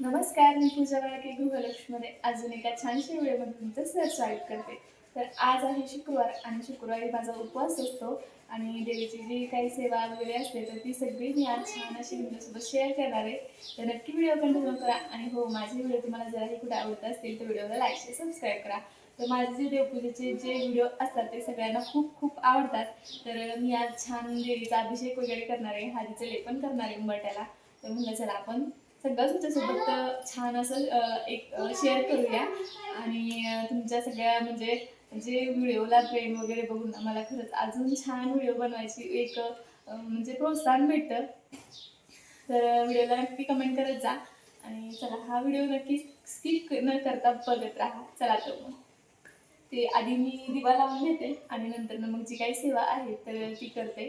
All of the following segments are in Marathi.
नमस्कार मी पूजा वाळके गृहलक्ष्मीमध्ये अजून एका छानशी वेळेमध्ये तुमचं सर स्वागत करते. तर आज आहे शुक्रवार आणि शुक्रवारी माझा उपवास असतो आणि देवीची जी काही सेवा वगैरे असते तर ती सगळी मी आज छान अशी तुमच्यासोबत शेअर करणार आहे. तर नक्की व्हिडिओ कंटिन्यू करा आणि हो माझे व्हिडिओ तुम्हाला जराही कुठे आवडत असतील तर व्हिडिओला लाईक शेअर सबस्क्राईब करा. तर माझे जे देवपूजेचे जे व्हिडिओ असतात ते सगळ्यांना खूप खूप आवडतात. तर मी आज छान देवीचा अभिषेक वगैरे करणार आहे हळदीचं लेपन करणार आहे उंबरट्याला तर म्हणलं चला आपण सगळं तुमच्यासोबत छान असं एक शेअर करूया. आणि तुमच्या सगळ्या म्हणजे जे व्हिडिओला प्रेम वगैरे बघून मला खरंच अजून छान व्हिडिओ बनवायची एक म्हणजे प्रोत्साहन भेटतं. तर व्हिडिओला नक्की कमेंट करत जा. आणि चला हा व्हिडिओ नक्की स्किप न करता बघत राहा. चला तर मग. ते आधी मी दिवा लावून घेते आणि नंतर मग जी काही सेवा आहे तर ती करते.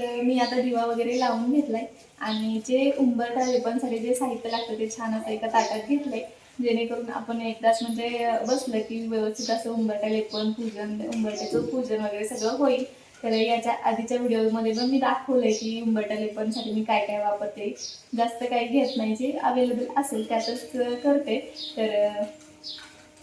तर मी आता दिवा वगैरे लावून घेतलाय. आणि जे उंबरटा लेपनसाठी जे साहित्य लागतं ते छान असं एका ताटात घेतलंय. जेणेकरून आपण एकदाच म्हणजे बसलं की व्यवस्थित असं उंबरटा लेपन पूजन उंबरट्याचं पूजन वगैरे सगळं होईल. तर याच्या आधीच्या व्हिडिओमध्ये पण मी दाखवलंय की उंबरटा लेपनसाठी मी काय काय वापरते. जास्त काही घेत नाही. जे अवेलेबल असेल त्यातच करते. तर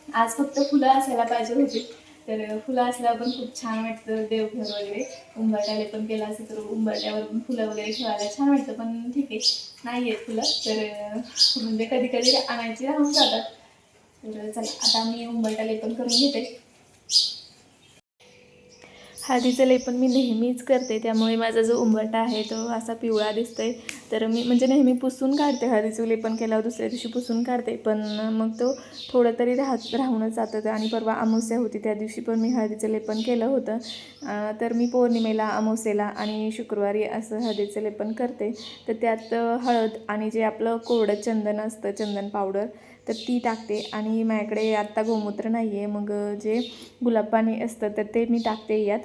आज फक्त फुलं असायला पाहिजे होती. तर फुलं असल्यावर पण खूप छान वाटतं देवघर वगैरे. उंबरट्याला पण केलं असं तर उंबरट्यावर पण फुलं वगैरे ठेवायला छान वाटतं पण ठीक आहे नाही आहेत फुलं. तर म्हणजे कधी कधी आणायची राहून जातात. तर चला आता मी उंबरट्याला पण करून घेते. हळदीचं लेपन मी नेहमीच करते त्यामुळे माझा जो उंबरटा आहे तो असा पिवळा दिसतोय. तर मी म्हणजे नेहमी पुसून काढते हळदीचं लेपन केल्यावर दुसऱ्या दिवशी पुसून काढते पण मग तो थोडं तरी राहत राहूनच जातं. आणि परवा अमावस्या होती त्या दिवशी पण मी हळदीचं लेपन केलं होतं. तर मी पौर्णिमेला अमावस्येला आणि शुक्रवारी असं हळदीचं लेपन करते. तर त्यात हळद आणि जे आपलं कोरडं चंदन असतं चंदन पावडर तर ती टाकते. आणि माझ्याकडे आत्ता गोमूत्र नाही आहे मग जे गुलाब पाणी असतं तर ते मी टाकते यात.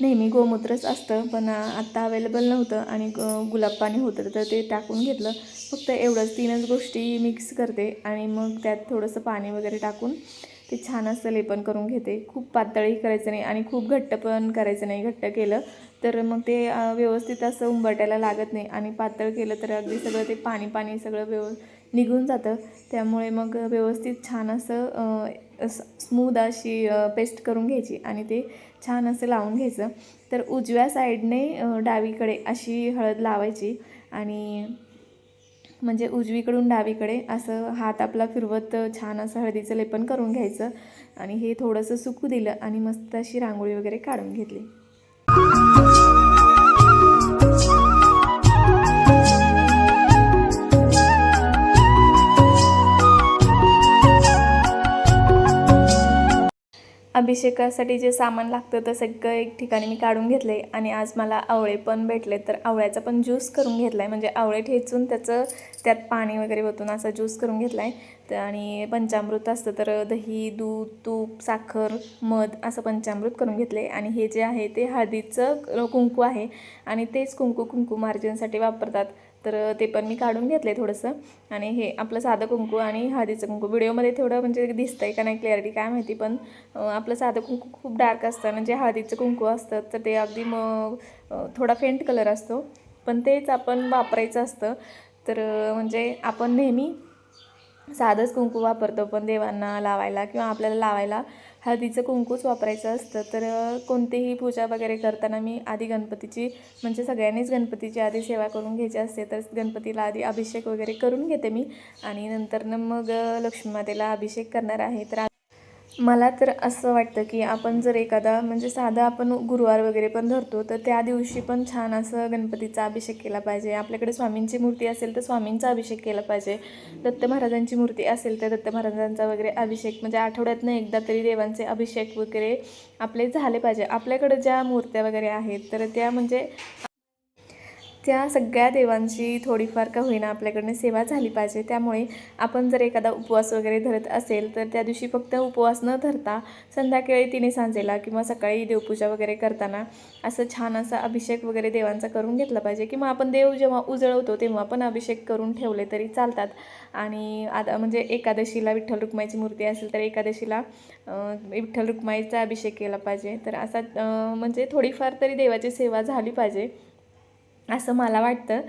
नेहमी गोमूत्रच असतं पण आत्ता अवेलेबल नव्हतं आणि ग- गुलाब पाणी होतं तर ते टाकून घेतलं. फक्त एवढंच तीनच गोष्टी मिक्स करते आणि मग त्यात थोडंसं पाणी वगैरे टाकून ते छान असं लेपन करून घेते. खूप पातळी करायचं नाही आणि खूप घट्ट पण करायचं नाही घट्ट केलं. तर मग ते व्यवस्थित असं उंबरट्याला लागत नाही आणि पातळ केलं तर अगदी सगळं ते पाणी पाणी सगळं व्यव निघून जातं. त्यामुळे मग व्यवस्थित छान असं स्मूद अशी पेस्ट करून घ्यायची आणि ते छान असं लावून घ्यायचं. तर उजव्या साईडने डावीकडे अशी हळद लावायची आणि म्हणजे उजवीकडून डावीकडे असं हात आपला फिरवत छान असं हळदीचं लेपन करून घ्यायचं आणि हे थोडंसं सुकू दिलं आणि मस्त अशी रांगोळी वगैरे काढून घेतली. अभिषेकासाठी जे सामान लागतं ते सगळं एक ठिकाणी मी काढून घेतलं आहे आणि आज मला आवळे पण भेटले तर आवळ्याचा पण ज्यूस करून घेतला आहे म्हणजे आवळे ठेचून त्याचं त्यात पाणी वगैरे ओतून असा ज्यूस करून घेतला आहे तर आणि पंचामृत असतं तर दही दूध तूप साखर मध असं पंचामृत करून घेतलं आहे आणि हे जे आहे ते हळदीचं कुंकू आहे. आणि तेच कुंकू कुंकू मार्जिनसाठी वापरतात. तर ते पण मी काढून घेतलं आहे थोडंसं. आणि हे आपलं साधं कुंकू आणि हळदीचं कुंकू. व्हिडिओमध्ये थोडं म्हणजे दिसतं आहे का नाही क्लॅरिटी काय माहिती पण आपलं साधं कुंकू खूप डार्क असतं. म्हणजे हळदीचं कुंकू असतं तर ते अगदी मग थोडा फेंट कलर असतो. पण तेच आपण वापरायचं असतं. तर म्हणजे आपण नेहमी साधंच कुंकू वापरतो. पण देवांना लावायला किंवा आपल्याला लावायला हळदीचं कुंकूच वापरायचं असतं. तर कोणतीही पूजा वगैरे करताना मी आधी गणपतीची म्हणजे सगळ्यांनीच गणपतीची आधी सेवा करून घ्यायची असते तर गणपतीला आधी अभिषेक वगैरे करून घेते मी. आणि नंतरनं मग लक्ष्मी मातेला अभिषेक करणार आहे. तर मला तर असं वाटतं की आपण जर एखादा म्हणजे साधा आपण गुरुवार वगैरे पण धरतो तर त्या दिवशी पण छान असं गणपतीचा अभिषेक केला पाहिजे. आपल्याकडे स्वामींची मूर्ती असेल तर स्वामींचा अभिषेक केला पाहिजे. दत्त महाराजांची मूर्ती असेल तर दत्त महाराजांचा वगैरे अभिषेक म्हणजे आठवड्यातनं एकदा तरी देवांचे अभिषेक वगैरे आपले झाले पाहिजे. आपल्याकडे ज्या मूर्त्या वगैरे आहेत तर त्या म्हणजे त्या सगळ्या देवांची थोडीफार का होईना आपल्याकडनं सेवा झाली पाहिजे. त्यामुळे आपण जर एखादा उपवास वगैरे धरत असेल तर त्या दिवशी फक्त उपवास न धरता संध्याकाळी तिने सांजेला किंवा सकाळी देवपूजा वगैरे करताना असं छान असा अभिषेक वगैरे देवांचा करून घेतला पाहिजे. किंवा आपण देव जेव्हा उजळवतो तेव्हा पण अभिषेक करून ठेवले तरी चालतात. आणि आता म्हणजे एकादशीला विठ्ठल रुक्माईची मूर्ती असेल तर एकादशीला विठ्ठल रुक्माईचा अभिषेक केला पाहिजे. तर असा म्हणजे थोडीफार तरी देवाची सेवा झाली पाहिजे. असं मला वाटतं.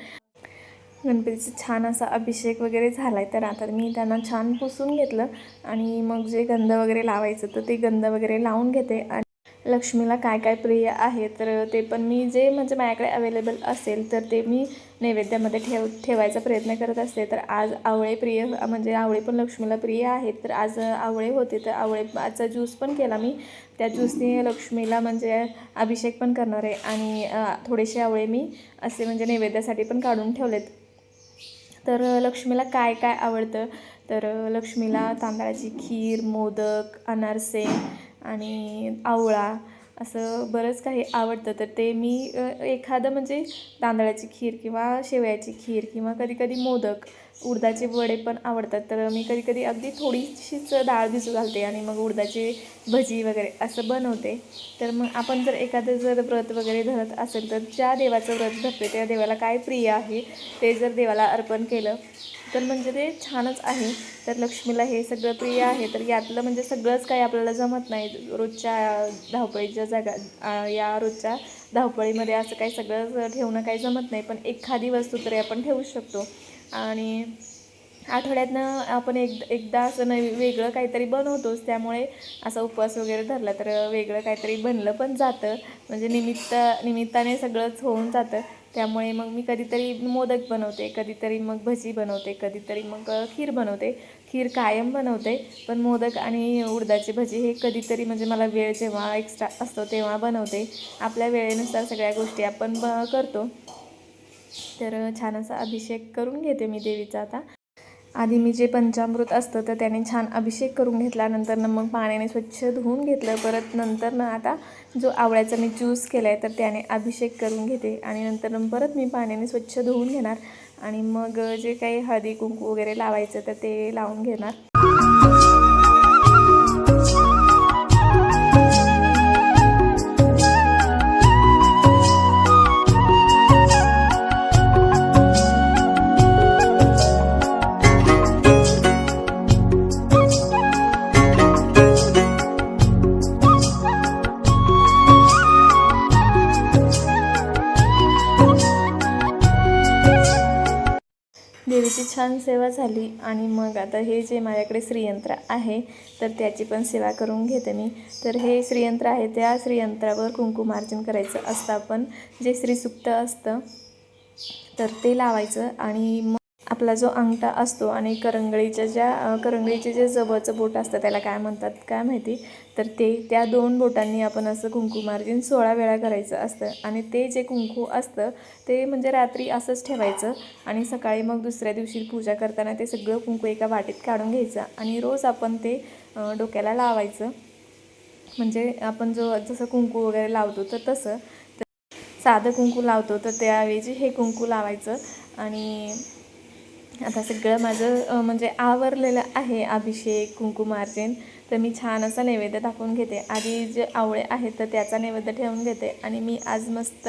गणपतीचा छान असा अभिषेक वगैरे झाला आहे तर आता मी त्यांना छान पुसून घेतलं आणि मग जे गंध वगैरे लावायचं तर ते गंध वगैरे लावून घेते. आणि लक्ष्मीला काय काय प्रिय आहे तर ते पण मी जे म्हणजे माझ्याकडे अवेलेबल असेल तर ते मी नैवेद्यामध्ये ठेव ठेवायचा प्रयत्न करत असते. तर आज आवळे प्रिय म्हणजे आवळे पण लक्ष्मीला प्रिय आहेत. तर आज आवळे होते. तर आवळेचा ज्यूस पण केला मी. त्या ज्यूसने लक्ष्मीला म्हणजे अभिषेक पण करणार आहे. आणि थोडेसे आवळे मी असे म्हणजे नैवेद्यासाठी पण काढून ठेवलेत. तर लक्ष्मीला काय काय आवडतं? तर लक्ष्मीला तांदळाची खीर मोदक अनारसे आणि आवळा असं बरंच काही आवडतं. तर ते मी एखादं म्हणजे तांदळाची खीर किंवा शेवयाची खीर किंवा कधीकधी मोदक उडदाचे वडे पण आवडतात. तर मी कधी कधी अगदी थोडीशीच डाळ भिजू घालते आणि मग उडदाची भजी वगैरे असं बनवते. तर मग आपण जर एखादं जर व्रत वगैरे धरत असेल तर ज्या देवाचं व्रत धरते त्या देवाला काय प्रिय आहे ते जर देवाला अर्पण केलं तर म्हणजे ते छानच आहे. तर लक्ष्मीला हे सगळं प्रिय आहे. तर यातलं म्हणजे सगळंच काही आपल्याला जमत नाही. रोजच्या धावपळीच्या जागा या रोजच्या धावपळीमध्ये असं काही सगळं ठेवणं काही जमत नाही. पण एखादी वस्तू तरी आपण ठेवू शकतो. आणि आठवड्यातनं आपण एक एकदा असं नवी वेगळं काहीतरी बनवतोच. त्यामुळे असा उपवास वगैरे धरला तर वेगळं काहीतरी बनलं पण जातं. म्हणजे निमित्त निमित्ताने सगळंच होऊन जातं. त्यामुळे मग मी कधीतरी मोदक बनवते कधीतरी मग भजी बनवते कधीतरी मग खीर बनवते. खीर कायम बनवते पण मोदक आणि उडदाची भजी हे कधीतरी म्हणजे मला वेळ जेव्हा एक्स्ट्रा असतो तेव्हा बनवते. आपल्या वेळेनुसार सगळ्या गोष्टी आपण ब करतो. तर छान असा अभिषेक करून घेते मी देवीचा आता. आधी मी जे पंचामृत असतं तर त्याने छान अभिषेक करून घेतला नंतर मग पाण्याने स्वच्छ धुवून घेतलं. परत नंतर ना आता जो आवळ्याचा मी ज्यूस केला आहे तर त्याने अभिषेक करून घेते. आणि नंतर परत मी पाण्याने स्वच्छ धुवून घेणार. आणि मग जे काही हळदी कुंकू वगैरे लावायचं तर ते लावून घेणार. देवीची सेवा झाली आणि मग आता हे जे माझ्याकडे श्रीयंत्र आहे तर त्याची पण सेवा करून घेते मी. तर हे श्रीयंत्र आहे त्या श्रीयंत्रावर कुंकुमार्जन करायचं असतं. आपण जे श्रीसुक्त असतं तर ते लावायचं आणि मग आपला जो अंगठा असतो आणि करंगळीच्या ज्या करंगळीचे जे जवळचं बोट असतं त्याला काय म्हणतात काय माहिती? तर ते त्या दोन बोटांनी आपण असं कुंकू मार्जिन सोळा वेळा करायचं असतं. आणि ते जे कुंकू असतं ते म्हणजे रात्री असंच ठेवायचं आणि सकाळी मग दुसऱ्या दिवशी पूजा करताना ते सगळं कुंकू एका वाटीत काढून घ्यायचं आणि रोज आपण ते डोक्याला लावायचं. म्हणजे आपण जो जसं कुंकू वगैरे लावतो तर तसं. तर साधं कुंकू लावतो तर त्याऐवजी हे कुंकू लावायचं आणि आता सगळं माझं म्हणजे आवरलेलं आहे अभिषेक कुंकुमार्जन तर मी छान असा नैवेद्य दाखवून घेते. आधी जे आवळे आहेत तर त्याचा नैवेद्य ठेवून घेते. आणि मी आज मस्त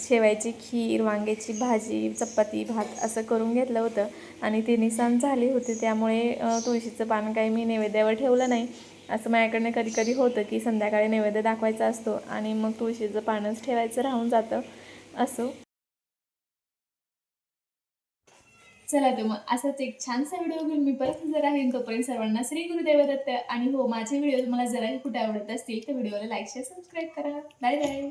शेवायची खीर वांग्याची भाजी चपाती भात असं करून घेतलं होतं. आणि ती निसान झाली होती. त्यामुळे तुळशीचं पान काही मी नैवेद्यावर ठेवलं नाही. असं माझ्याकडनं कधी कधी होतं की संध्याकाळी नैवेद्य दाखवायचा असतो. आणि मग तुळशीचं पानच ठेवायचं राहून जातं. असो. चला तर मग असाच एक छानसा व्हिडिओ घेऊन मी परत हजर आहे तोपर्यंत सर्वांना श्री गुरुदेव दत्त आणि हो माझे व्हिडिओ तुम्हाला जराही कुठे आवडत असतील तर व्हिडिओला लाईक शेअर सबस्क्राईब करा. Bye bye